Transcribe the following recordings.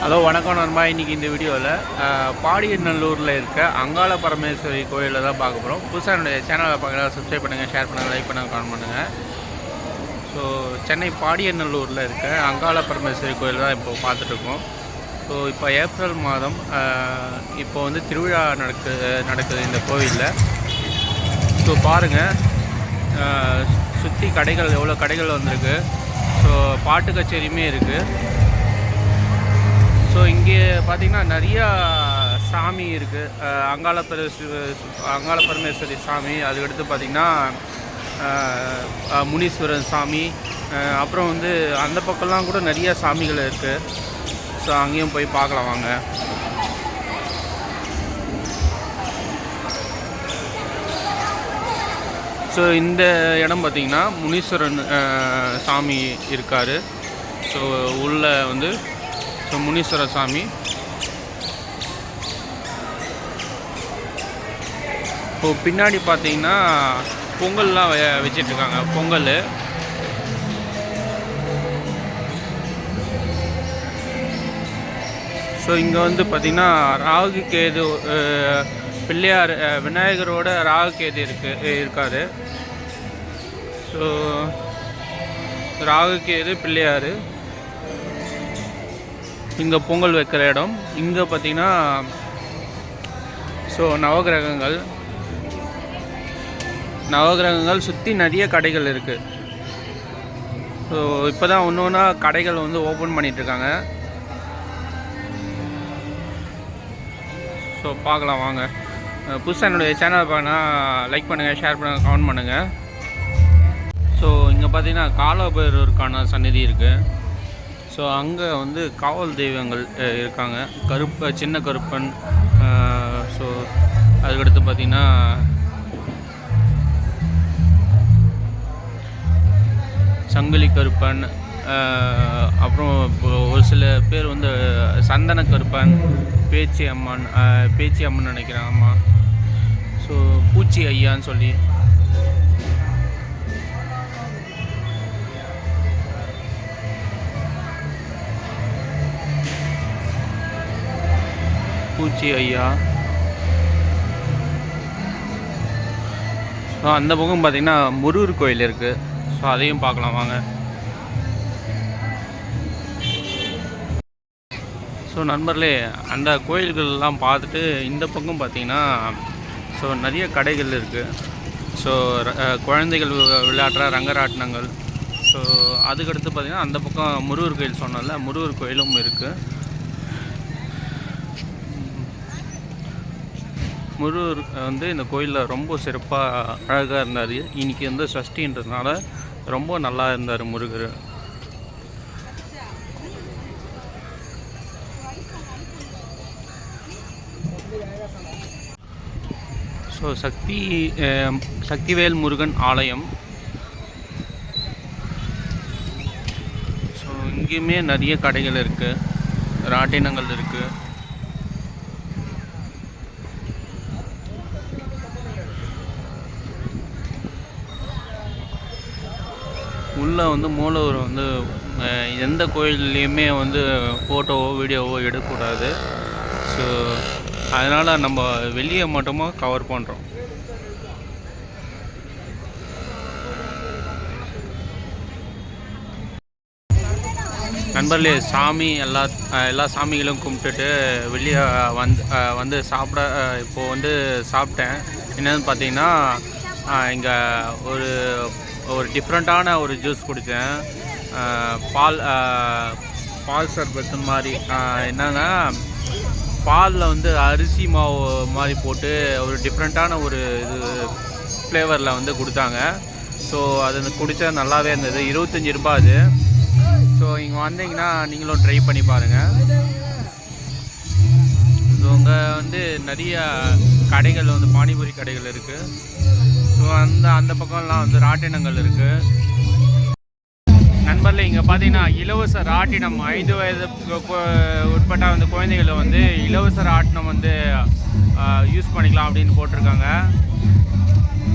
Hello வணக்கம் நண்பா. இன்றைக்கி இந்த வீடியோவில் பாடியநல்லூரில் இருக்க அங்காள பரமேஸ்வரி கோயிலில் தான் பார்க்க போகிறோம் புதுசாக என்னுடைய சேனலை பார்க்கலாம் சப்ஸ்கிரைப் பண்ணுங்கள் ஷேர் பண்ணுங்கள் லைக் பண்ணுங்கள் கமெண்ட் பண்ணுங்கள் ஸோ சென்னை பாடியநல்லூரில் இருக்க அங்காள பரமேஸ்வரி கோயில் தான் இப்போ பார்த்துட்ருக்கோம். ஸோ இப்போ ஏப்ரல் மாதம் இப்போ வந்து திருவிழா நடக்கு நடக்குது இந்த கோவிலில் ஸோ பாருங்கள் சுற்றி கடைகள் எவ்வளோ கடைகள் வந்திருக்கு. ஸோ பாட்டு கச்சேரியுமே இருக்குது ஸோ இங்கே பார்த்தீங்கன்னா நிறையா சாமி இருக்குது அங்காள அங்காள பரமேஸ்வரி சாமி அதுக்கடுத்து பார்த்திங்கன்னா முனீஸ்வரன் சாமி அப்புறம் வந்து அந்த பக்கம்லாம் கூட நிறையா சாமிகள் இருக்குது ஸோ அங்கேயும் போய் பார்க்கலாம் வாங்க. ஸோ இந்த இடம் பார்த்திங்கன்னா முனீஸ்வரன் சாமி இருக்கார். ஸோ உள்ள வந்து ஸோ முனீஸ்வர சாமி இப்போ பின்னாடி பார்த்தீங்கன்னா பொங்கல்லாம் வச்சிட்ருக்காங்க. பொங்கல். ஸோ இங்கே வந்து பார்த்திங்கன்னா ராகு கேது பிள்ளையார் விநாயகரோட ராகு கேது இருக்கு இருக்கார். ஸோ ராகு கேது பிள்ளையார். இங்கே பொங்கல் வைக்கிற இடம். இங்கே பார்த்தீங்கன்னா ஸோ நவகிரகங்கள். நவகிரகங்கள் சுற்றி நிறைய கடைகள் இருக்குது ஸோ இப்போ தான் ஒன்று ஒன்றா கடைகள் வந்து ஓப்பன் பண்ணிகிட்ருக்காங்க ஸோ பார்க்கலாம் வாங்க. புதுசாக என்னுடைய சேனல் பார்க்கணுன்னா லைக் பண்ணுங்கள் ஷேர் பண்ணுங்கள் கமெண்ட் பண்ணுங்கள் ஸோ இங்கே பார்த்தீங்கன்னா காலபைரவருக்கான சந்நிதி இருக்குது ஸோ அங்கே வந்து காவல் தெய்வங்கள் இருக்காங்க. கருப்ப சின்ன கருப்பன் ஸோ அதுக்கடுத்து பார்த்திங்கன்னா சங்கிலி கருப்பன் அப்புறம் இப்போ ஒரு சில பேர் வந்து சந்தன கருப்பன் பேச்சி அம்மன் பேச்சி அம்மன் நினைக்கிறேன் ஆமாம் ஸோ பூச்சி ஐயான்னு சொல்லி. பூச்சி ஐயா. ஸோ அந்த பக்கம் பார்த்தீங்கன்னா முருகர் கோயில் இருக்குது ஸோ அதையும் பார்க்கலாம் வாங்க. ஸோ நண்பர்களே அந்த கோயில்கள்லாம் பார்த்துட்டு இந்த பக்கம் பார்த்தீங்கன்னா ஸோ நிறைய கடைகள் இருக்குது ஸோ குழந்தைகள் விளையாடுற ரங்கராட்டினங்கள். ஸோ அதுக்கடுத்து பார்த்திங்கன்னா அந்த பக்கம் முருகர் கோயில் சொன்னல முருகர் கோயிலும் இருக்குது முருகர் வந்து இந்த கோயிலில் ரொம்ப சிறப்பாக அழகாக இருந்தார். இன்றைக்கி வந்து சஷ்டின்றதுனால ரொம்ப நல்லா இருந்தார் முருகர். ஸோ சக்தி சக்திவேல் முருகன் ஆலயம். ஸோ இங்கேயுமே நிறைய கடைகள் இருக்குது ராட்டினங்கள் இருக்குது உள்ளே வந்து மூலவர் வந்து எந்த கோயில்லையுமே வந்து ஃபோட்டோவோ வீடியோவோ எடுக்கக்கூடாது. ஸோ அதனால் நம்ம வெளியே மட்டுமா கவர் பண்ணுறோம் நண்பர்களே சாமி எல்லா எல்லா சாமிகளும் கும்பிட்டுட்டு வெளியே வந்து வந்து சாப்பிட இப்போது வந்து சாப்பிட்டேன். என்னன்னு பார்த்தீங்கன்னா இங்கே ஒரு ஒரு டிஃப்ரெண்ட்டான ஒரு ஜூஸ் குடித்தேன் பால் பால் சர்பத்து மாதிரி. என்னன்னா பாலில் வந்து அரிசி மாவு மாதிரி போட்டு ஒரு டிஃப்ரெண்ட்டான ஒரு இது ஃப்ளேவரில் வந்து கொடுத்தாங்க. ஸோ அது குடித்தா நல்லாவே இருந்தது. இருபத்தஞ்சி ரூபாய் அது. ஸோ இங்கே வந்தீங்கன்னா நீங்களும் ட்ரை பண்ணி பாருங்கள் ஸோ அங்கே வந்து நிறையா கடைகள் வந்து பானிபூரி கடைகள் இருக்குது ஸோ அந்த அந்த பக்கம்லாம் வந்து ராட்டினங்கள் இருக்குது நண்பரில் இங்கே பார்த்தீங்கன்னா இலவச ராட்டினம் ஐந்து வயது உட்பட்ட வந்து குழந்தைகளை வந்து இலவச ராட்டினம் வந்து யூஸ் பண்ணிக்கலாம் அப்படின்னு போட்டிருக்காங்க.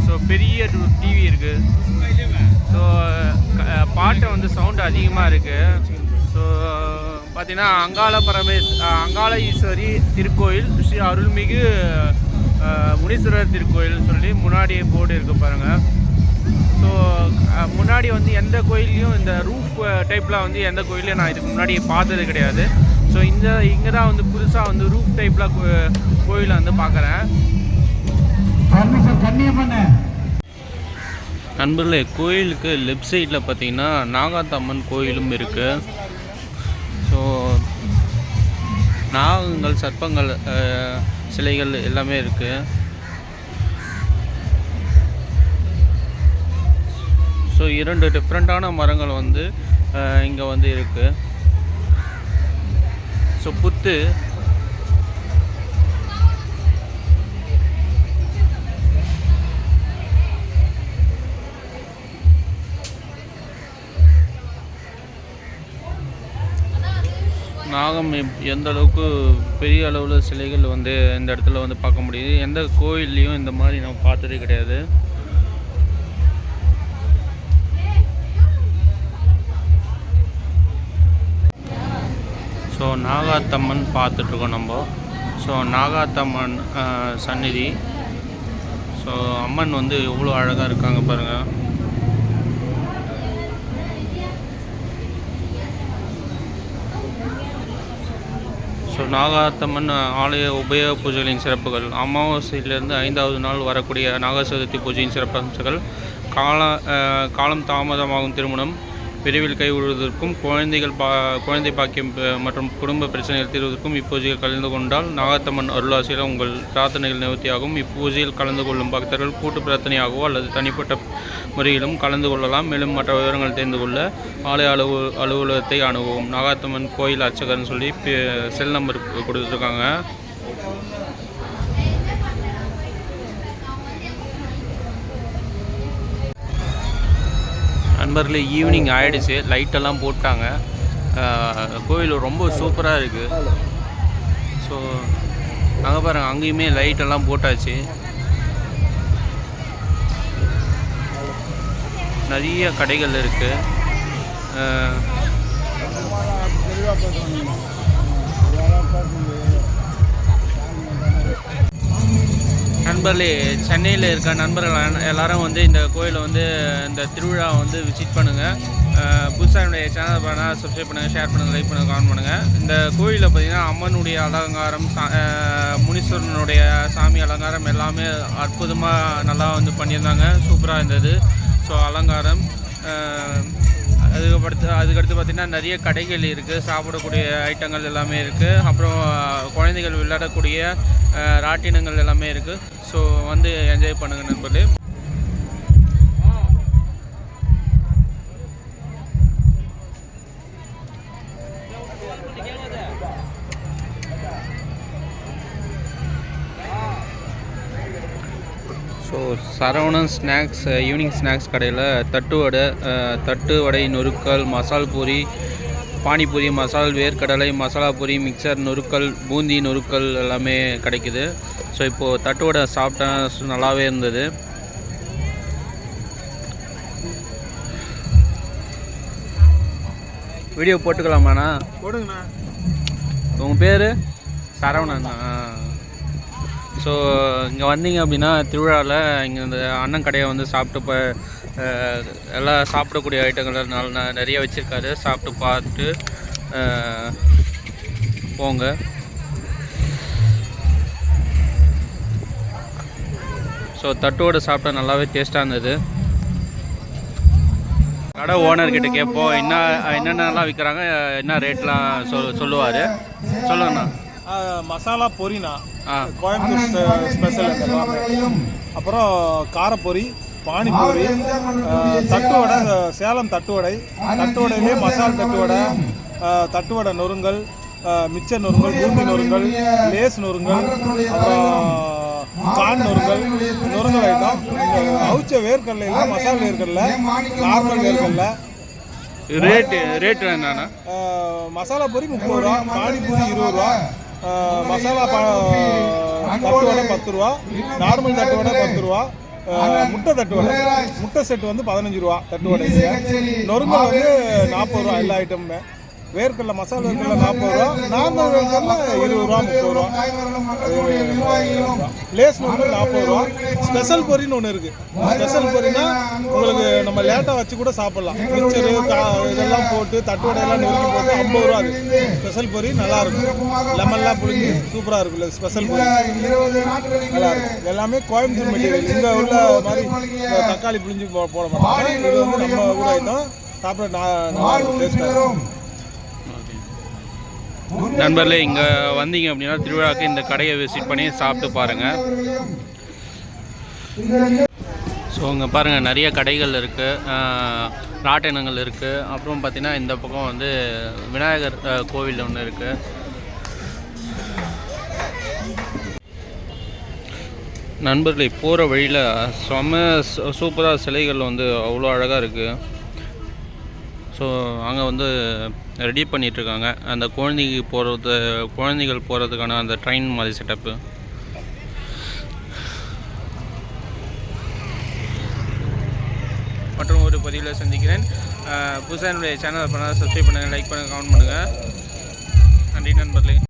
ஸோ பெரிய டிவி இருக்குது ஸோ பாட்டு வந்து சவுண்டு அதிகமாக இருக்குது ஸோ பார்த்தீங்கன்னா அங்காள பரமேஸ் அங்காள ஈஸ்வரி திருக்கோயில் ஸ்ரீ அருள்மிகு முனீஸ்வரர் திருக்கோயில்னு சொல்லி முன்னாடி போர்டு இருக்கு பாருங்க. ஸோ முன்னாடி வந்து எந்த கோயில்லையும் இந்த ரூஃப் டைப்பில் வந்து எந்த கோயிலையும் நான் இதுக்கு முன்னாடி பார்த்தது கிடையாது. ஸோ இந்த இங்கே தான் வந்து புதுசாக வந்து ரூஃப் டைப்பில் கோயிலை வந்து பார்க்குறேன். நண்பர்களே கோயிலுக்கு லெஃப்ட் சைடில் பார்த்தீங்கன்னா நாகாத்தம்மன் கோயிலும் இருக்குது ஸோ நாகங்கள் சர்ப்பங்கள் சிலைகள் எல்லாமே இருக்குது ஸோ இரண்டு டிஃப்ரெண்ட்டான மரங்கள் வந்து இங்கே வந்து இருக்குது ஸோ புத்து நாகம் எப்- எந்த அளவுக்கு பெரிய அளவில் சிலைகள் வந்து இந்த இடத்துல வந்து பார்க்க முடியுது. எந்த கோயில்லையும் இந்த மாதிரி நம்ம பார்த்ததே கிடையாது. ஸோ நாகாத்தம்மன் பார்த்துட்ருக்கோம் நம்ம. ஸோ நாகாத்தம்மன் சந்நிதி. ஸோ அம்மன் வந்து எவ்வளோ அழகாக இருக்காங்க பாருங்கள் ஸோ நாகாத்தம்மன் ஆலய உபய பூஜைகளின் சிறப்புகள். அமாவாசையிலிருந்து ஐந்தாவது நாள் வரக்கூடிய நாக சதுர்த்தி பூஜையின் சிறப்பம்சங்கள். கால காலம் தாமதமாகும் திருமணம். விரைவில் கைவிடுவதற்கும் குழந்தைகள் பா குழந்தை பாக்கியம் மற்றும் குடும்ப பிரச்சனைகள் தீர்வதற்கும் இப்பூஜையில் கலந்து கொண்டால் நாகாத்தம்மன் அருளாசியில் உங்கள் பிரார்த்தனைகள் நிவர்த்தியாகும். இப்பூஜையில் கலந்து கொள்ளும் பக்தர்கள் கூட்டு பிரார்த்தனையாகவோ அல்லது தனிப்பட்ட முறையிலும் கலந்து கொள்ளலாம். மேலும் மற்ற விவரங்கள் தெரிந்து கொள்ள ஆலய அலுவ அலுவலகத்தை அணுகவும். நாகாத்தம்மன் கோயில் அர்ச்சகர்னு சொல்லி செல் நம்பர் கொடுத்துருக்காங்க. நண்பர்களே ஈவினிங் ஆகிடுச்சு லைட்டெல்லாம் போட்டாங்க. கோவில் ரொம்ப சூப்பராக இருக்குது ஸோ அங்கே பாருங்க அங்கேயுமே லைட்டெல்லாம் போட்டாச்சு. நிறைய கடைகள் இருக்குது நண்பர்களே சென்னையில் இருக்க நண்பர்கள் எல்லாரும் வந்து இந்த கோயிலை வந்து இந்த திருவிழா வந்து விசிட் பண்ணுங்கள் புதுசாக என்னுடைய சேனல் பண்ணால் சப்ஸ்கிரைப் பண்ணுங்கள் ஷேர் பண்ணுங்கள் லைக் பண்ணுங்கள் கமெண்ட் பண்ணுங்கள் இந்த கோயிலில் பார்த்திங்கன்னா அம்மனுடைய அலங்காரம் சா- முனீஸ்வரனுடைய சாமி அலங்காரம் எல்லாமே அற்புதமாக நல்லா வந்து பண்ணியிருந்தாங்க. சூப்பராக இருந்தது. ஸோ அலங்காரம் அதுக்கடுத்து அதுக்கடுத்து பார்த்திங்கன்னா நிறைய கடைகள் இருக்குது சாப்பிடக்கூடிய ஐட்டங்கள் எல்லாமே இருக்குது அப்புறம் குழந்தைகள் விளையாடக்கூடிய ராட்டினங்கள் எல்லாமே இருக்குது ஸோ வந்து என்ஜாய் பண்ணுங்கள் நண்பர்களே. சரவணன் ஸ்நாக்ஸ் ஈவினிங் ஸ்நாக்ஸ் கடையில் தட்டு வடை தட்டு வடை நொறுக்கல் மசால் பூரி பானிபூரி மசால் வேர்க்கடலை மசாலா பூரி மிக்சர் நொறுக்கல் பூந்தி நொறுக்கல் எல்லாமே கிடைக்குது. ஸோ இப்போது தட்டு வடை சாப்பிட்டேன் நல்லாவே இருந்தது. வீடியோ போட்டுக்கலாமாண்ணா? போடுங்கண்ணா. உங்கள் பேர்? சரவணன். ஸோ இங்கே வந்தீங்க அப்படின்னா திருவிழாவில் இங்கே இந்த அண்ணன் கடையை வந்து சாப்பிட்டு இப்போ எல்லாம் சாப்பிடக்கூடிய ஐட்டங்கள் நல்ல ந- நிறைய வச்சுருக்காரு. சாப்பிட்டு பார்த்துட்டு போங்க. ஸோ தட்டோடு சாப்பிட்டா நல்லாவே டேஸ்ட்டாக இருந்தது. கடை ஓனர்கிட்ட கேட்போம் என்ன என்னென்னலாம் விற்கிறாங்க என்ன ரேட்லாம் சொல் சொல்லுவார்? சொல்லுங்கண்ணா. மசாலா பொரிண்ணா கோயம்புத்தூர் ஸ்பெ- ஸ்பெஷல் அப்புறம் காரப்பொரி பானிபூரி ஆ, தட்டு வடை சேலம் தட்டு வடை தட்டு வடையிலே மசால் தட்டு வடை ஆ, தட்டு வடை நொறுங்கல் ஆ, மிச்சர் நொறுங்கல் பூந்தி நொறுங்கல் லேஸ் நொறுங்கல் அப்புறம் கான் நொறுங்கல் நொறுங்கல் ஐட்டம். அவுச்ச வேர்க்கடலையில் மசால் வேர்க்கடலை நார்மல் வேர்க்கடலை. ரேட்டு ரேட்டு ஆஹ் மசாலா பொரி முப்பது ரூபா பானிபூரி இருபது ரூபா. மசாலா தட்டு வடை பத்து ரூபா நார்மல் தட்டு வடை பத்து ரூபா முட்டை தட்டு வடை. முட்டை செட் வந்து பதினஞ்சு ரூபா தட்டு வடைக்கு நொறுங்கல் வந்து நாற்பது ரூபா எல்லா ஐட்டமுமே வேர்க்கடலை மசாலா வேர்க்கடலை நாற்பது ரூபா நார்மல் வேர்க்கடலை இருபது ரூபா முப்பது ரூபா லேஸ் வந்து நாற்பது ரூபா. ஸ்பெஷல் பொரின்னு ஒன்று இருக்குது ஸ்பெஷல் பொரினா உங்களுக்கு நம்ம லேட்டாக வச்சு கூட சாப்பிட்லாம். மிக்சரு கா இதெல்லாம் போட்டு தட்டுவடையெல்லாம் நொறுக்கி போட்டு ஐம்பது ரூபா அது. ஸ்பெஷல் பொரி நல்லா இருக்கும். லெமன்லாம் புளிஞ்சு சூப்பராக இருக்குல்ல ஸ்பெஷல் பொரி. நல்லா இருக்கும். எல்லாமே கோயம்புத்தூர் மெட்டீரியல். இங்கே உள்ள மாதிரி தக்காளி புளிஞ்சு போட மாட்டாங்க. இது வந்து நம்ம ஊர் ஐட்டம் சாப்பிட நான் டேஸ்ட்டாக நண்பர்களே இங்கே வந்தீங்க அப்படின்னா திருவிழாக்கு இந்த கடையை விசிட் பண்ணி சாப்பிட்டு பாருங்கள் ஸோ இங்கே பாருங்கள் நிறைய கடைகள் இருக்குது ராட்டினங்கள் இருக்குது அப்புறம் பார்த்திங்கன்னா இந்த பக்கம் வந்து விநாயகர் கோவில் ஒன்று இருக்குது நண்பர்களே போகிற வழியில் செம சூப்பராக சிலைகள் வந்து அவ்வளோ அழகாக இருக்குது ஸோ அங்கே வந்து ரெடி பண்ணிகிட்ருக்காங்க அந்த குழந்தைக்கு போகிறது குழந்தைகள் போகிறதுக்கான அந்த ட்ரெயின் மாதிரி செட்டப்பு மற்றும் ஒரு பதிவில் சந்திக்கிறேன். புதுசாக என்னுடைய சேனல் பண்ணால் சப்ஸ்கிரைப் பண்ணுங்கள் லைக் பண்ணுங்கள் கமெண்ட் பண்ணுங்கள் நன்றி நண்பர்களே.